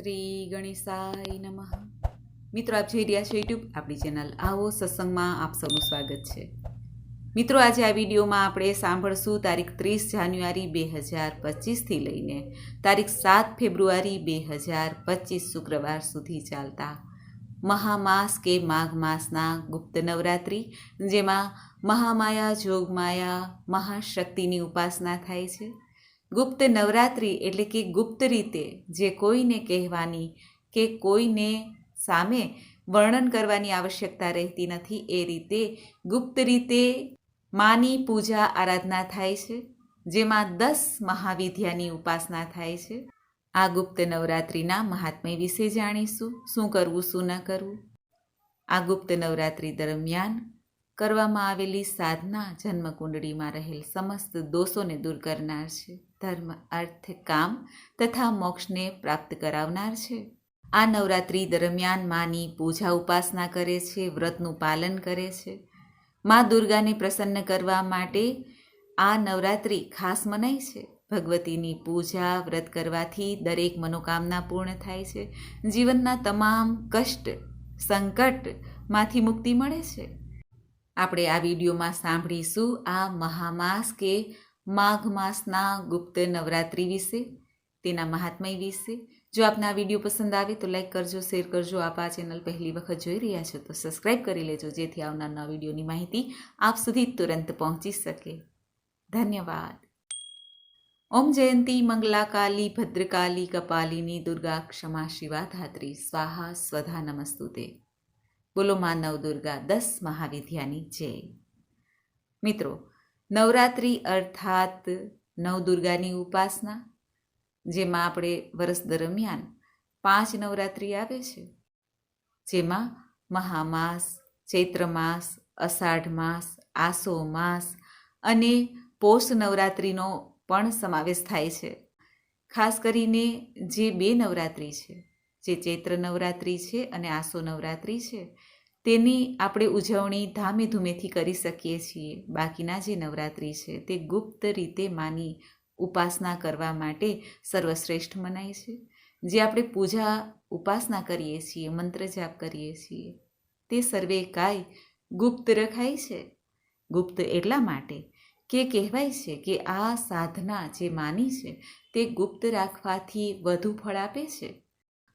શ્રી ગણેશાય નમઃ. મિત્રો, આપ જોઈ રહ્યા છો યુટ્યુબ આપણી ચેનલ આવો સત્સંગમાં આપ સૌનું સ્વાગત છે. મિત્રો, આજે આ વિડીયોમાં આપણે સાંભળશું તારીખ ત્રીસ જાન્યુઆરી બે હજાર પચીસથી લઈને તારીખ સાત ફેબ્રુઆરી બે હજાર પચીસ શુક્રવાર સુધી ચાલતા મહામાસ કે માઘ માસના ગુપ્ત નવરાત્રિ, જેમાં મહામાયા, જોગમાયા, મહાશક્તિની ઉપાસના થાય છે. ગુપ્ત નવરાત્રિ એટલે કે ગુપ્ત રીતે જે કોઈને કહેવાની કે કોઈને સામે વર્ણન કરવાની આવશ્યકતા રહેતી નથી, એ રીતે ગુપ્ત રીતે માની પૂજા આરાધના થાય છે, જેમાં દસ મહાવિદ્યાની ઉપાસના થાય છે. આ ગુપ્ત નવરાત્રિના મહાત્મ્ય વિશે જાણીશું, શું કરવું, શું ન કરવું. આ ગુપ્ત નવરાત્રિ દરમિયાન કરવામાં આવેલી સાધના જન્મકુંડળીમાં રહેલ સમસ્ત દોષોને દૂર કરનાર છે. ધર્મ, અર્થ, કામ તથા મોક્ષને પ્રાપ્ત કરાવનાર છે. આ નવરાત્રિ દરમિયાન માની પૂજા ઉપાસના કરે છે, વ્રતનું પાલન કરે છે. મા દુર્ગાને પ્રસન્ન કરવા માટે આ નવરાત્રિ ખાસ મનાય છે. ભગવતીની પૂજા, વ્રત કરવાથી દરેક મનોકામના પૂર્ણ થાય છે. જીવનના તમામ કષ્ટ, સંકટમાંથી મુક્તિ મળે છે. આપણે આ વિડીયોમાં સાંભળીશું આ મહામાસ કે માઘ માસના ગુપ્ત નવરાત્રિ વિશે, તેના મહાત્મય વિશે. જો આપને આ વીડિયો પસંદ આવે તો લાઈક કરજો, શેર કરજો. આપ આ ચેનલ પહેલી વખત જોઈ રહ્યા છો તો સબસ્ક્રાઈબ કરી લેજો, જેથી આવનારના વિડીયોની માહિતી આપ સુધી તુરંત પહોંચી શકે. ધન્યવાદ. ઓમ જયંતી, મંગલાકાલી, ભદ્રકાલી, કપાલિની દુર્ગા ક્ષમા શિવા ધાત્રી સ્વાહા, સ્વધા, નમસ્તુતે. બોલો મા નવ દુર્ગા, દસ મહાવિદ્યાની જય. મિત્રો નવરાત્રિ અર્થાત નવદુર્ગાની ઉપાસના, જેમાં આપણે વર્ષ દરમિયાન પાંચ નવરાત્રિ આવે છે. જેમાં મહામાસ, ચૈત્ર માસ, અષાઢ માસ, આસો માસ અને પોષ નવરાત્રિનો પણ સમાવેશ થાય છે. ખાસ કરીને જે બે નવરાત્રિ છે, જે ચૈત્ર નવરાત્રિ છે અને આસો નવરાત્રિ છે તેની આપણે ઉજવણી ધામે ધૂમેથી કરી શકીએ છીએ. બાકીના જે નવરાત્રિ છે તે ગુપ્ત રીતે માની ઉપાસના કરવા માટે સર્વશ્રેષ્ઠ મનાય છે. જે આપણે પૂજા ઉપાસના કરીએ છીએ, મંત્ર જાપ કરીએ છીએ, તે સર્વે કાય ગુપ્ત રખાય છે? ગુપ્ત એટલા માટે કે કહેવાય છે કે આ સાધના જે માની છે તે ગુપ્ત રાખવાથી વધુ ફળ આપે છે?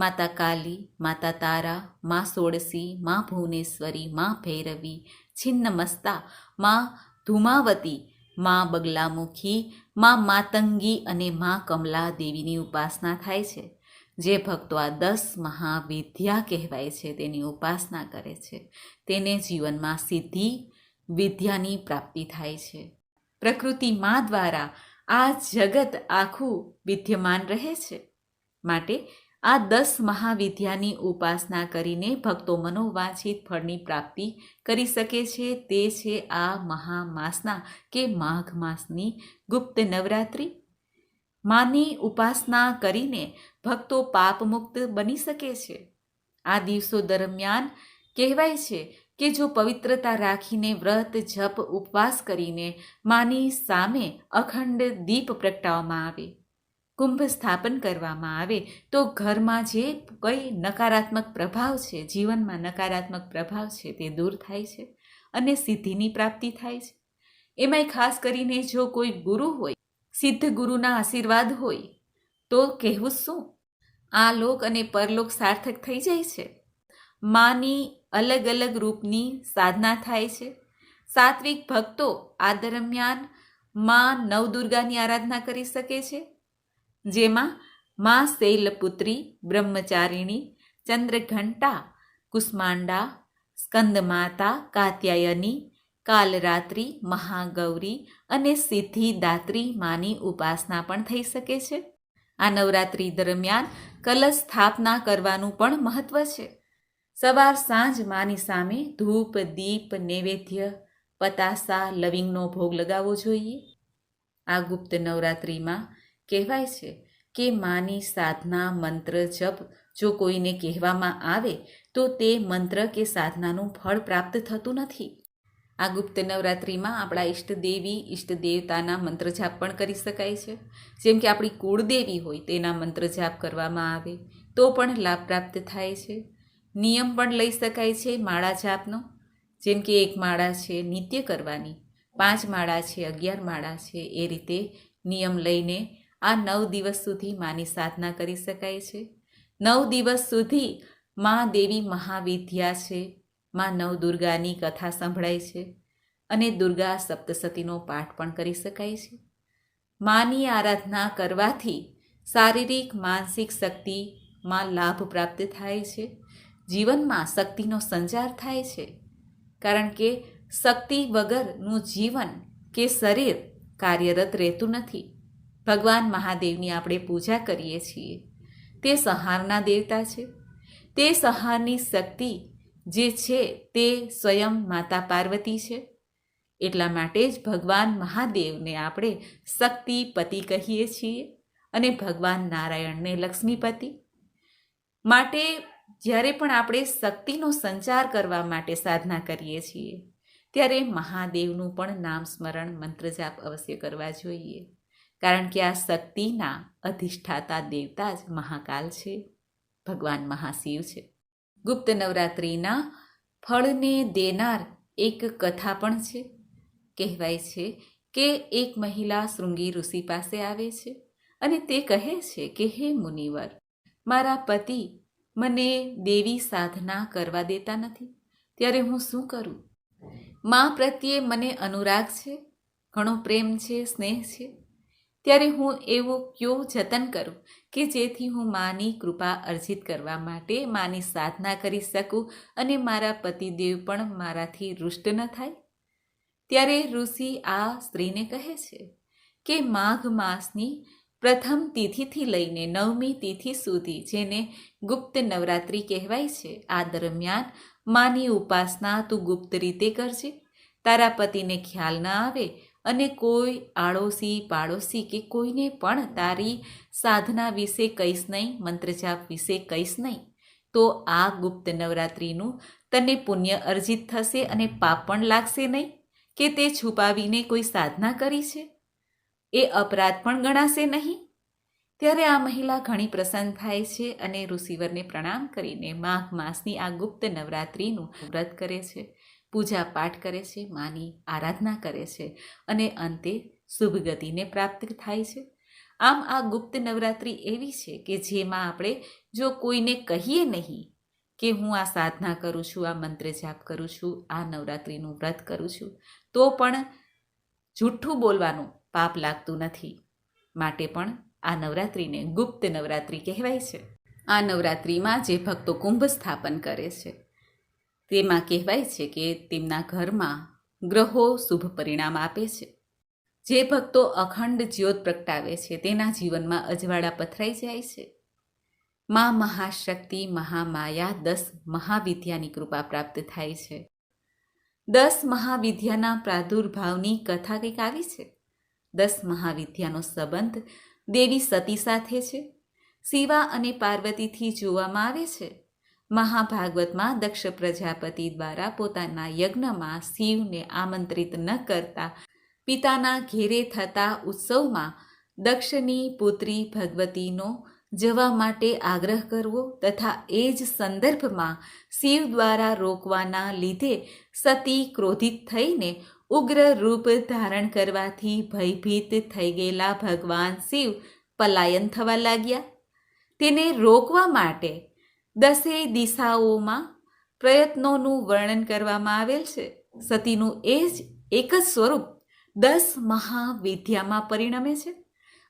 માતા કાલી, માતા તારા, મા સોળસી, મા ભુવનેશ્વરી, મા ભૈરવી છિન્નમસ્તા મા ધુમાવતી, મા બગલામુખી, મા માતંગી અને મા કમલા દેવીની ઉપાસના થાય છે. જે ભક્તો આ દસ મહાવિદ્યા કહેવાય છે તેની ઉપાસના કરે છે. તેને જીવનમાં સિદ્ધિ વિદ્યાની પ્રાપ્તિ થાય છે. પ્રકૃતિ મા દ્વારા આ જગત આખું વિદ્યમાન રહે છે. માટે આ દસ મહાવિદ્યાની ઉપાસના કરીને ભક્તો મનોવાંછિત ફળની પ્રાપ્તિ કરી શકે છે. તે છે આ મહામાસના કે માઘ માસની ગુપ્ત નવરાત્રિ. માની ઉપાસના કરીને ભક્તો પાપમુક્ત બની શકે છે. આ દિવસો દરમિયાન કહેવાય છે કે જો પવિત્રતા રાખીને વ્રત, જપ, ઉપવાસ કરીને માની સામે અખંડ દીપ પ્રગટાવવામાં આવે. કુંભ સ્થાપન કરવામાં આવે તો ઘરમાં જે કંઈ નકારાત્મક પ્રભાવ છે, જીવનમાં નકારાત્મક પ્રભાવ છે તે દૂર થાય છે અને સિદ્ધિની પ્રાપ્તિ થાય છે. એમાંય ખાસ કરીને જો કોઈ ગુરુ હોય, સિદ્ધ ગુરુના આશીર્વાદ હોય, તો કહેવું શું? આ લોક અને પરલોક સાર્થક થઈ જાય છે. માની અલગ અલગ રૂપની સાધના થાય છે. સાત્વિક ભક્તો આ દરમિયાનમાં નવદુર્ગાની આરાધના કરી શકે છે. જેમાં મા શૈલપુત્રી, બ્રહ્મચારિણી, ચંદ્રઘંટા, કુષ્માંડા, સ્કંદમાતા, કાત્યાયની, કાલરાત્રિ, મહાગૌરી અને સિદ્ધિદાત્રી માની ઉપાસના પણ થઈ શકે છે. આ નવરાત્રિ દરમિયાન કલશ સ્થાપના કરવાનું પણ મહત્વ છે. સવાર સાંજ માની સામે ધૂપ, દીપ, નૈવેદ્ય, પતાસા, લવિંગનો ભોગ લગાવવો જોઈએ. આ ગુપ્ત નવરાત્રિમાં કહેવાય છે કે માની સાધના, મંત્ર, જપ જો કોઈને કહેવામાં આવે, તો તે મંત્ર કે સાધનાનું ફળ પ્રાપ્ત થતું નથી. આ ગુપ્ત નવરાત્રિમાં આપણા ઈષ્ટદેવી ઈષ્ટ દેવતાના મંત્ર જાપ પણ કરી શકાય છે. જેમ કે આપણી કુળદેવી હોય તેના મંત્ર જાપ કરવામાં આવે, તો પણ લાભ પ્રાપ્ત થાય છે. નિયમ પણ લઈ શકાય છે માળા જાપનો. જેમ કે એક માળા છે નિત્ય કરવાની, પાંચ માળા છે અગિયાર માળા છે, એ રીતે નિયમ લઈને આ નવ દિવસ સુધી માની સાધના કરી શકાય છે. નવ દિવસ સુધી મા દેવી મહાવિદ્યા છે. મા નવ દુર્ગાની કથા સંભળાય છે અને દુર્ગા સપ્તસતીનો પાઠ પણ કરી શકાય છે. માની આરાધના કરવાથી શારીરિક, માનસિક શક્તિમાં લાભ પ્રાપ્ત થાય છે. જીવનમાં શક્તિનો સંચાર થાય છે. કારણ કે શક્તિ વગરનું જીવન કે શરીર કાર્યરત રહેતું નથી. ભગવાન મહાદેવની આપણે પૂજા કરીએ છીએ. તે સહારના દેવતા છે. તે સહારની શક્તિ જે છે તે સ્વયં માતા પાર્વતી છે. એટલા માટે જ ભગવાન મહાદેવને આપણે શક્તિપતિ કહીએ છીએ અને ભગવાન નારાયણને લક્ષ્મીપતિ. માટે જ્યારે પણ આપણે શક્તિનો સંચાર કરવા માટે સાધના કરીએ છીએ, ત્યારે મહાદેવનું પણ નામ સ્મરણ મંત્ર જાપ અવશ્ય કરવા જોઈએ. કારણ કે આ શક્તિના અધિષ્ઠાતા દેવતા જ મહાકાલ છે. ભગવાન મહાશિવ છે. ગુપ્ત નવરાત્રિના ફળને દેનાર એક કથા પણ છે. કહેવાય છે કે એક મહિલા શૃંગી ઋષિ પાસે આવે છે અને તે કહે છે કે, હે મુનિવર, મારા પતિ મને દેવી સાધના કરવા દેતા નથી. ત્યારે હું શું કરું? મા પ્રત્યે મને અનુરાગ છે, ઘણો પ્રેમ છે, સ્નેહ છે. ત્યારે હું એવું કયો જતન કરું કે જેથી હું માની કૃપા અર્જિત કરવા માટે માની સાધના કરી શકું અને મારા પતિદેવ પણ મારાથી રુષ્ટ ન થાય? ત્યારે ઋષિ આ સ્ત્રીને કહે છે કે માઘ માસની પ્રથમ તિથિથી લઈને નવમી તિથિ સુધી જેને ગુપ્ત નવરાત્રિ કહેવાય છે, આ દરમિયાન માની ઉપાસના તું ગુપ્ત રીતે કરજે. તારા પતિને ખ્યાલ ન આવે અને કોઈ આડોશી, પાડોશી કે કોઈને પણ તારી સાધના વિશે કહીશ નહીં, મંત્રજાપ વિશે કહીશ નહીં. તો આ ગુપ્ત નવરાત્રિનું તને પુણ્ય અર્જિત થશે અને પાપ પણ લાગશે નહીં કે તે છુપાવીને કોઈ સાધના કરી છે? એ અપરાધ પણ ગણાશે નહીં? ત્યારે આ મહિલા ઘણી પ્રસન્ન થાય છે અને ઋષિવરને પ્રણામ કરીને માઘ માસની આ ગુપ્ત નવરાત્રિનું વ્રત કરે છે. પૂજા પાઠ કરે છે, માની આરાધના કરે છે અને અંતે શુભ ગતિને પ્રાપ્ત થાય છે. આમ આ ગુપ્ત નવરાત્રિ એવી છે કે જેમાં આપણે જો કોઈને કહીએ નહીં કે હું આ સાધના કરું છું, આ મંત્ર જાપ કરું છું, આ નવરાત્રિનું વ્રત કરું છું, તો પણ જૂઠું બોલવાનું પાપ લાગતું નથી. માટે પણ આ નવરાત્રિને ગુપ્ત નવરાત્રિ કહેવાય છે. આ નવરાત્રિમાં જે ભક્તો કુંભ સ્થાપન કરે છે તેમાં કહેવાય છે કે તેમના ઘરમાં ગ્રહો શુભ પરિણામ આપે છે. જે ભક્તો અખંડ જ્યોત પ્રગટાવે છે, તેના જીવનમાં અજવાળા પથરાઈ જાય છે. મા મહાશક્તિ, મહામાયા દસ મહાવિદ્યાની કૃપા પ્રાપ્ત થાય છે. દસ મહાવિદ્યાના પ્રાદુર્ભાવની કથા કંઈક આવી છે? દસ મહાવિદ્યાનો સંબંધ દેવી સતી સાથે છે. શિવા અને પાર્વતીથી જોવામાં આવે છે. મહાભાગવતમાં દક્ષ પ્રજાપતિ દ્વારા પોતાના યજ્ઞમાં શિવને આમંત્રિત ન કરતા પિતાના ઘેરે થતા ઉત્સવમાં દક્ષની પુત્રી ભગવતીનો જવા માટે આગ્રહ કરવો તથા એ જ સંદર્ભમાં શિવ દ્વારા રોકવાના લીધે સતી ક્રોધિત થઈને ઉગ્ર રૂપ ધારણ કરવાથી ભયભીત થઈ ગયેલા ભગવાન શિવ પલાયન થવા લાગ્યા. તેને રોકવા માટે દસેય દિશાઓમાં પ્રયત્નોનું વર્ણન કરવામાં આવેલ છે. સતીનું એ જ એક જ સ્વરૂપ દસ મહાવિદ્યામાં પરિણમે છે.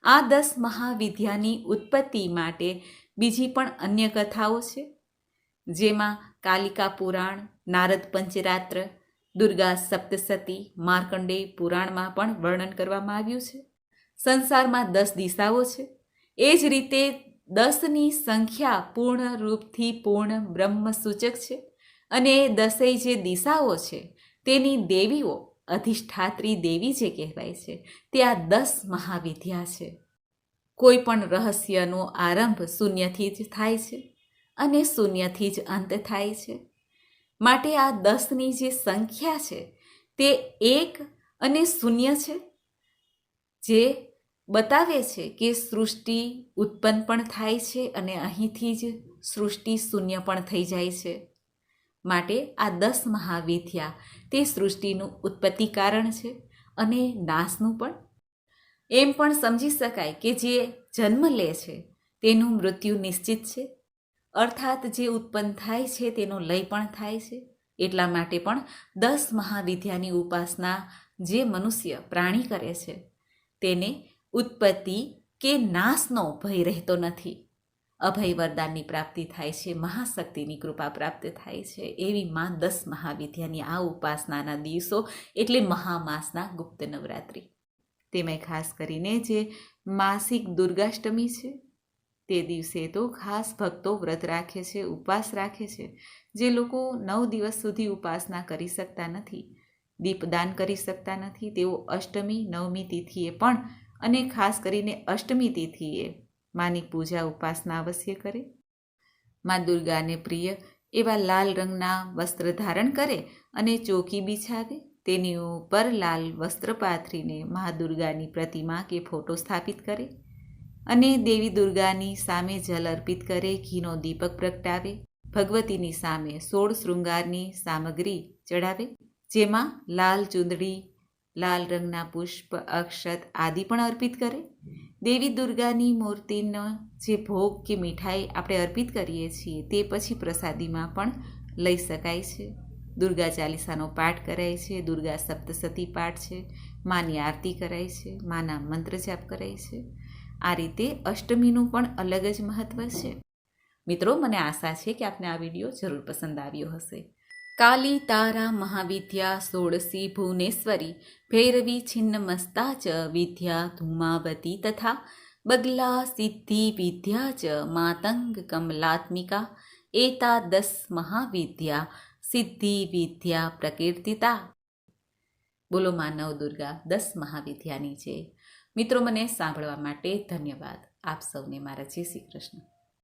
આ દસ મહાવિદ્યાની ઉત્પત્તિ માટે બીજી પણ અન્ય કથાઓ છે. જેમાં કાલિકા પુરાણ, નારદ પંચરાત્ર, દુર્ગા સપ્તસતી, માર્કંડેય પુરાણમાં પણ વર્ણન કરવામાં આવ્યું છે. સંસારમાં દસ દિશાઓ છે. એ જ રીતે દસની સંખ્યા પૂર્ણ રૂપથી પૂર્ણ બ્રહ્મ સૂચક છે અને દસેય જે દિશાઓ છે તેની દેવીઓ અધિષ્ઠાત્રી દેવી જે કહેવાય છે તે આ દસ મહાવિદ્યા છે. કોઈ પણ રહસ્યનો આરંભ શૂન્યથી જ થાય છે અને શૂન્યથી જ અંત થાય છે. માટે આ દસની જે સંખ્યા છે તે એક અને શૂન્ય છે જે બતાવે છે કે સૃષ્ટિ ઉત્પન્ન પણ થાય છે અને અહીંથી જ સૃષ્ટિ શૂન્ય પણ થઈ જાય છે. માટે આ દસ મહાવિદ્યા તે સૃષ્ટિનું ઉત્પત્તિ કારણ છે અને નાશનું પણ. એમ પણ સમજી શકાય કે જે જન્મ લે છે તેનું મૃત્યુ નિશ્ચિત છે. અર્થાત જે ઉત્પન્ન થાય છે તેનો લય પણ થાય છે. એટલા માટે પણ દસ મહાવિદ્યાની ઉપાસના જે મનુષ્ય પ્રાણી કરે છે તેને ઉત્પત્તિ કે નાશનો ભય રહેતો નથી. અભય વરદાનની પ્રાપ્તિ થાય છે, મહાશક્તિની કૃપા પ્રાપ્ત થાય છે. એવી માં દસ મહાવિદ્યાની આ ઉપાસનાના દિવસો એટલે મહામાસના ગુપ્ત નવરાત્રિ. તેમાં ખાસ કરીને જે માસિક દુર્ગાષ્ટમી છે, તે દિવસે તો ખાસ ભક્તો વ્રત રાખે છે, ઉપવાસ રાખે છે. જે લોકો નવ દિવસ સુધી ઉપાસના કરી શકતા નથી, દીપદાન કરી શકતા નથી. તેઓ અષ્ટમી, નવમી તિથિએ પણ અને ખાસ કરીને અષ્ટમી તિથિએ માની પૂજા ઉપાસના અવશ્ય કરે. મા દુર્ગાને પ્રિય એવા લાલ રંગના વસ્ત્ર ધારણ કરે અને ચોકી બિછાવે. તેની ઉપર લાલ વસ્ત્ર પાથરીને મા દુર્ગાની પ્રતિમા કે ફોટો સ્થાપિત કરે અને દેવી દુર્ગાની સામે જલ અર્પિત કરે, ઘીનો દીપક પ્રગટાવે. ભગવતીની સામે સોળ શૃંગારની સામગ્રી ચડાવે જેમાં લાલ ચૂંદડી લાલ રંગના પુષ્પ, અક્ષત આદિ પણ અર્પિત કરે. દેવી દુર્ગાની મૂર્તિનો જે ભોગ કે મીઠાઈ આપણે અર્પિત કરીએ છીએ, તે પછી પ્રસાદીમાં પણ લઈ શકાય છે. દુર્ગા ચાલીસાનો પાઠ કરાય છે, દુર્ગા સપ્તસતી પાઠ છે, માની આરતી કરાય છે, માના મંત્ર જાપ કરાય છે. આ રીતે અષ્ટમીનું પણ અલગ જ મહત્ત્વ છે. મિત્રો, મને આશા છે કે આપને આ વીડિયો જરૂર પસંદ આવ્યો હશે. કાલી તારા મહાવિદ્યા સોળસી ભુવનેશ્વરી ભૈરવી છિન્નમસ્તા ચ વિદ્યા ધૂમાવતી તથા બગલા સિદ્ધિ વિદ્યા ચ માતંગ કમલાત્મિકા એતા દસ મહાવિદ્યા સિદ્ધિ વિદ્યા પ્રકીર્તિતા બોલો માનવ દુર્ગા દસ મહાવિદ્યાની છે મિત્રો મને સાંભળવા માટે ધન્યવાદ। આપ સૌને મારા જય શ્રી કૃષ્ણ।